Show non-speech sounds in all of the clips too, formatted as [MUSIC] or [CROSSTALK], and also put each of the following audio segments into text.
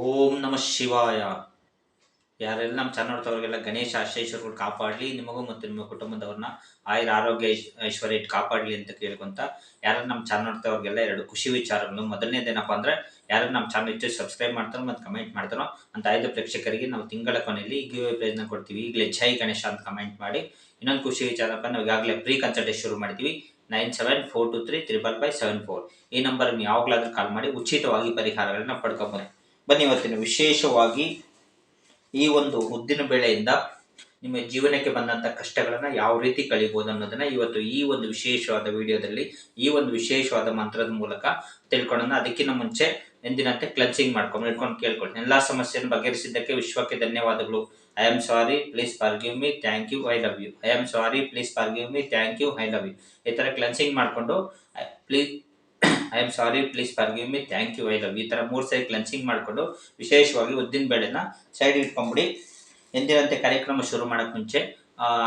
ಓಂ ನಮಃ ಶಿವಾಯ. ಯಾರೆಲ್ಲ ನಮ್ಮ ಚಾನಲ್ ನೋಡ್ತವ್ರಿಗೆಲ್ಲ ಗಣೇಶ ಆಶ್ರಯೇಶ್ವರಗಳು ಕಾಪಾಡಲಿ, ನಿಮಗೂ ಮತ್ತು ನಿಮ್ಮ ಕುಟುಂಬದವ್ರನ್ನ ಆಯುರ ಆರೋಗ್ಯ ಐಶ್ವರ್ಯ ಇಟ್ಟು ಕಾಪಾಡಲಿ ಅಂತ ಕೇಳ್ಕೊಂತ ಯಾರು ನಮ್ಮ ಚಾನಲ್ ನೋಡ್ತವ್ರಿಗೆಲ್ಲ ಎರಡು ಖುಷಿ ವಿಚಾರಗಳು ಮೊದಲನೇದೇನಪ್ಪ ಅಂದ್ರೆ ಯಾರು ನಮ್ಮ ಚಾನಲ್ ಹೆಚ್ಚು ಸಬ್ಸ್ಕ್ರೈಬ್ ಮಾಡ್ತಾರೋ ಮತ್ತು ಕಮೆಂಟ್ ಮಾಡ್ತಾರೋ ಅಂತ ಐದು ಪ್ರೇಕ್ಷಕರಿಗೆ ನಾವು ತಿಂಗಳ ಕೊನೆಯಲ್ಲಿ ಗಿವ್ ಪ್ರೈಸ್ನ ಕೊಡ್ತೀವಿ. ಈಗಲೇ ಜೈ ಗಣೇಶ ಅಂತ ಕಮೆಂಟ್ ಮಾಡಿ. ಇನ್ನೊಂದು ಖುಷಿ ವಿಚಾರಪ್ಪ ನಾವು ಈಗಾಗಲೇ ಪ್ರೀ ಕನ್ಸಲ್ಟೇಷನ್ ಶುರು ಮಾಡ್ತೀವಿ nine seven four two three triple five seven four. ಈ ನಂಬರ್ ನೀವು ಯಾವಾಗಲಾದ್ರೂ ಕಾಲ್ ಮಾಡಿ ಉಚಿತವಾಗಿ ಪರಿಹಾರಗಳನ್ನ ಪಡ್ಕೊಬೋದು. ಬನ್ನಿ ಇವತ್ತಿನ ವಿಶೇಷವಾಗಿ ಈ ಒಂದು ಉದ್ದಿನ ಬೆಳೆಯಿಂದ ನಿಮ್ಮ ಜೀವನಕ್ಕೆ ಬಂದಂಥ ಕಷ್ಟಗಳನ್ನು ಯಾವ ರೀತಿ ಕಳಿಬೋದು ಅನ್ನೋದನ್ನ ಇವತ್ತು ಈ ಒಂದು ವಿಶೇಷವಾದ ವಿಡಿಯೋದಲ್ಲಿ, ಈ ಒಂದು ವಿಶೇಷವಾದ ಮಂತ್ರದ ಮೂಲಕ ತಿಳ್ಕೊಳ್ಳೋಣ. ಅದಕ್ಕಿಂತ ಮುಂಚೆ ಎಂದಿನಂತೆ ಕ್ಲನ್ಸಿಂಗ್ ಮಾಡ್ಕೊಂಡು ಇಟ್ಕೊಂಡು ಕೇಳ್ಕೊಳ್ತೀನಿ ಎಲ್ಲ ಸಮಸ್ಯೆಯನ್ನು ಬಗೆಹರಿಸಿದ್ದಕ್ಕೆ ವಿಶ್ವಕ್ಕೆ ಧನ್ಯವಾದಗಳು. I am sorry please forgive me thank you I love you I am sorry please forgive me thank you I love you ಈ ಥರ ಕ್ಲನ್ಸಿಂಗ್ ಮಾಡಿಕೊಂಡು please I am sorry please forgive me thank you I love ಈ ಥರ ಮೂರು side cleansing ಮಾಡಿಕೊಂಡು ವಿಶೇಷವಾಗಿ ಉದ್ದಿನ ಬೇಳೆನ ಸೈಡ್ ಇಟ್ಕೊಂಬಿಡಿ. ಎಂದಿನಂತೆ ಕಾರ್ಯಕ್ರಮ ಶುರು ಮಾಡೋಕ್ಕೆ ಮುಂಚೆ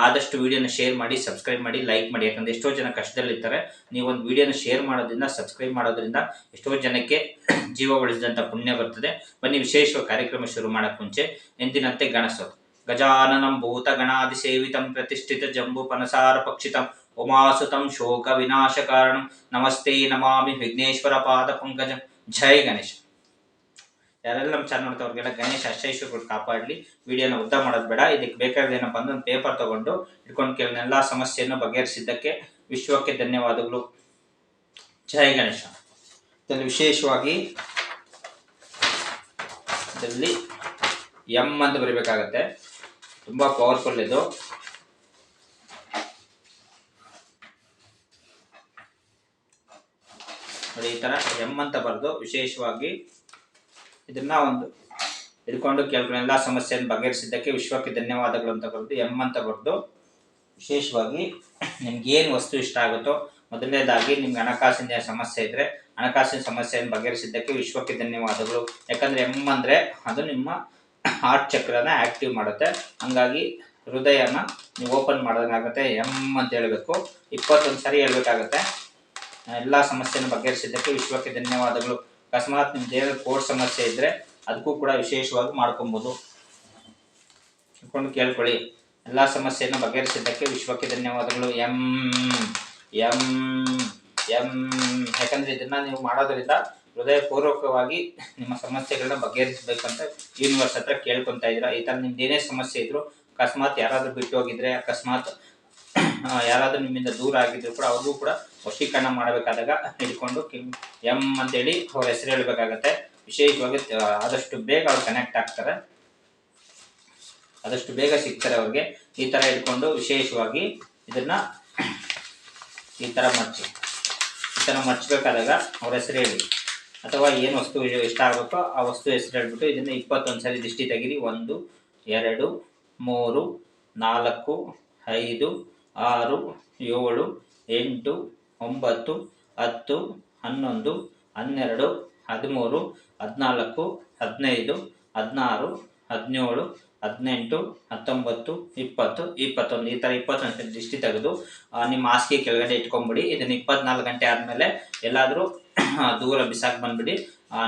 ಆದಷ್ಟು ವಿಡಿಯೋನ ಶೇರ್ ಮಾಡಿ ಸಬ್ಸ್ಕ್ರೈಬ್ ಮಾಡಿ ಲೈಕ್ ಮಾಡಿ. ಯಾಕಂದ್ರೆ ಎಷ್ಟೋ ಜನ ಕಷ್ಟದಲ್ಲಿರ್ತಾರೆ. ನೀವು ಒಂದು ವಿಡಿಯೋನ ಶೇರ್ ಮಾಡೋದ್ರಿಂದ ಸಬ್ಸ್ಕ್ರೈಬ್ ಮಾಡೋದ್ರಿಂದ ಎಷ್ಟೋ ಜನಕ್ಕೆ [CLEARS THROAT] ಜೀವ ಉಳಿಸಿದಂಥ ಪುಣ್ಯ ಬರ್ತದೆ. ಬನ್ನಿ ವಿಶೇಷ ಕಾರ್ಯಕ್ರಮ ಶುರು ಮಾಡೋಕ್ಕೆ ಮುಂಚೆ ಎಂದಿನಂತೆ ಗಣಸೋದು ಗಜಾನನಂ ಭೂತ ಗಣಾದಿ ಸೇವಿತಂ ಪ್ರತಿಷ್ಠಿತ ಜಂಬು ಪನಸಾರ ಪಕ್ಷಿತಂ ಉಮಾಸುತಂ ಶೋಕ ವಿನಾಶ ಕಾರಣಂ ನಮಸ್ತೆ ನಮಾಮಿ ವಿಘ್ನೇಶ್ವರ ಪಾದ ಪಂಕಜ. ಜೈ ಗಣೇಶ. ಯಾರೆಲ್ಲ ನಮ್ಮ ಚಾನಲ್ ನೋಡ್ತವ್ರಿಗೆಲ್ಲ ಗಣೇಶ ಅಷ್ಟೈಶ್ವರ್ಗಳು ಕಾಪಾಡಲಿ. ವಿಡಿಯೋನ ಉದ್ದ ಮಾಡೋದು ಬೇಡ. ಇದಕ್ಕೆ ಬೇಕಾದ ಏನಪ್ಪ ಅಂದ್ರೆ ಒಂದು ಪೇಪರ್ ತಗೊಂಡು ಇಟ್ಕೊಂಡು ಕೆಲವನ್ನೆಲ್ಲ ಸಮಸ್ಯೆಯನ್ನು ಬಗೆಹರಿಸಿದ್ದಕ್ಕೆ ವಿಶ್ವಕ್ಕೆ ಧನ್ಯವಾದಗಳು. ಜೈ ಗಣೇಶ. ಇದರಲ್ಲಿ ವಿಶೇಷವಾಗಿ ಇದರಲ್ಲಿ ಎಂ ಅಂತ ಬರಿಬೇಕಾಗತ್ತೆ. ತುಂಬಾ ಪವರ್ಫುಲ್ ಇದು. ಈ ತರ ಎಂ ಅಂತ ಬರೆದು ವಿಶೇಷವಾಗಿ ಇದನ್ನ ಒಂದು ಹಿಡ್ಕೊಂಡು ಎಲ್ಲ ಸಮಸ್ಯೆಯನ್ನು ಬಗೆಹರಿಸಿದ್ದಕ್ಕೆ ವಿಶ್ವಕ್ಕೆ ಧನ್ಯವಾದಗಳು ಅಂತ ಬರೆದು ಎಂ ಅಂತ ಬರೆದು ವಿಶೇಷವಾಗಿ ನಿಮ್ಗೆ ಏನು ವಸ್ತು ಇಷ್ಟ ಆಗುತ್ತೋ ಮೊದಲನೇದಾಗಿ ನಿಮ್ಗೆ ಹಣಕಾಸಿನ ಸಮಸ್ಯೆ ಇದ್ರೆ ಹಣಕಾಸಿನ ಸಮಸ್ಯೆಯನ್ನು ಬಗೆಹರಿಸಿದ್ದಕ್ಕೆ ವಿಶ್ವಕ್ಕೆ ಧನ್ಯವಾದಗಳು. ಯಾಕಂದ್ರೆ ಎಂ ಅಂದ್ರೆ ಅದು ನಿಮ್ಮ ಹಾರ್ಟ್ ಚಕ್ರನ ಆಕ್ಟಿವ್ ಮಾಡುತ್ತೆ. ಹಂಗಾಗಿ ಹೃದಯನ ನೀವು ಓಪನ್ ಮಾಡೋದಾಗುತ್ತೆ ಎಂ ಅಂತ ಹೇಳಬೇಕು. ಇಪ್ಪತ್ತೊಂದು ಸರಿ ಹೇಳ್ಬೇಕಾಗತ್ತೆ. ಎಲ್ಲ ಸಮಸ್ಯೆಯನ್ನು ಬಗೆಹರಿಸಿದ್ದಕ್ಕೆ ವಿಶ್ವಕ್ಕೆ ಧನ್ಯವಾದಗಳು. ಅಕಸ್ಮಾತ್ ನಿಮ್ಮ ದೇಹದ ಕೋರ್ಟ್ ಸಮಸ್ಯೆ ಇದ್ರೆ ಅದಕ್ಕೂ ಕೂಡ ವಿಶೇಷವಾಗಿ ಮಾಡ್ಕೊಬೋದು. ಇಟ್ಕೊಂಡು ಕೇಳ್ಕೊಳ್ಳಿ. ಎಲ್ಲ ಸಮಸ್ಯೆಯನ್ನು ಬಗೆಹರಿಸಿದ್ದಕ್ಕೆ ವಿಶ್ವಕ್ಕೆ ಧನ್ಯವಾದಗಳು. ಎಂ ಎಂ ಎಂ. ಯಾಕಂದ್ರೆ ಇದನ್ನ ನೀವು ಮಾಡೋದ್ರಿಂದ ಹೃದಯಪೂರ್ವಕವಾಗಿ ನಿಮ್ಮ ಸಮಸ್ಯೆಗಳನ್ನ ಬಗೆಹರಿಸಬೇಕಂತ ಯೂನಿವರ್ಸ್ ಹತ್ರ ಕೇಳ್ಕೊತಾ ಇದ್ದೀರಾ. ಈ ಥರ ನಿಮ್ದು ಏನೇ ಸಮಸ್ಯೆ ಇದ್ರು ಅಕಸ್ಮಾತ್ ಯಾರಾದ್ರೂ ಬಿಟ್ಟು ಹೋಗಿದ್ರೆ, ಅಕಸ್ಮಾತ್ ಯಾರಾದ್ರೂ ನಿಮ್ಮಿಂದ ದೂರ ಆಗಿದ್ರು ಕೂಡ ಅವ್ರಿಗೂ ಕೂಡ ವಶೀಕರಣ ಮಾಡಬೇಕಾದಾಗ ಹಿಡ್ಕೊಂಡು ಎಂ ಅಂತೇಳಿ ಅವ್ರ ಹೆಸರು ಹೇಳ್ಬೇಕಾಗತ್ತೆ. ವಿಶೇಷವಾಗಿ ಆದಷ್ಟು ಬೇಗ ಅವ್ರು ಕನೆಕ್ಟ್ ಆಗ್ತಾರೆ. ಆದಷ್ಟು ಬೇಗ ಸಿಗ್ತಾರೆ ಅವ್ರಿಗೆ. ಈ ತರ ಹಿಡ್ಕೊಂಡು ವಿಶೇಷವಾಗಿ ಇದನ್ನ ಈ ತರ ಮರ್ಚಿ. ಈ ತರ ಮರ್ಚಬೇಕಾದಾಗ ಅವ್ರ ಹೆಸರು ಹೇಳಿ. ಅಥವಾ ಏನು ವಸ್ತು ಇಷ್ಟ ಆಗಬೇಕೋ ಆ ವಸ್ತು ಹೆಸರು ಹೇಳ್ಬಿಟ್ಟು ಇದನ್ನ ಇಪ್ಪತ್ತೊಂದು ಸರಿ ದೃಷ್ಟಿ ತೆಗೀರಿ. ಒಂದು, ಎರಡು, ಮೂರು, ನಾಲ್ಕು, ಐದು ಆರು, ಏಳು, ಎಂಟು, ಒಂಬತ್ತು, ಹತ್ತು, ಹನ್ನೊಂದು, ಹನ್ನೆರಡು, ಹದಿಮೂರು, ಹದಿನಾಲ್ಕು, ಹದಿನೈದು, ಹದಿನಾರು, ಹದಿನೇಳು, ಹದಿನೆಂಟು, ಹತ್ತೊಂಬತ್ತು, ಇಪ್ಪತ್ತು, ಇಪ್ಪತ್ತೊಂದು, ಈ ಥರ ಇಪ್ಪತ್ತೊಂದು ದೃಷ್ಟಿ ತೆಗೆದು ನಿಮ್ಮ ಹಾಸಿಗೆ ಕೆಳಗಡೆ ಇಟ್ಕೊಂಬಿಡಿ. ಇದನ್ನು ಇಪ್ಪತ್ನಾಲ್ಕು ಗಂಟೆ ಆದಮೇಲೆ ಎಲ್ಲಾದರೂ ದೂರ ಬಿಸಾಕಿ ಬಂದ್ಬಿಡಿ.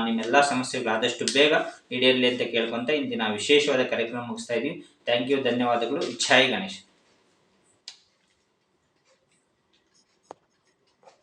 ನಿಮ್ಮೆಲ್ಲ ಸಮಸ್ಯೆಗಳು ಆದಷ್ಟು ಬೇಗ ಈಡೇರಲಿ ಅಂತ ಕೇಳ್ಕೊತ ಇಂದಿನ ವಿಶೇಷವಾದ ಕಾರ್ಯಕ್ರಮ ಮುಗಿಸ್ತಾ ಇದ್ದೀನಿ ಥ್ಯಾಂಕ್ ಯು ಧನ್ಯವಾದಗಳು. ಇಚ್ಛಾಯಿ ಗಣೇಶ್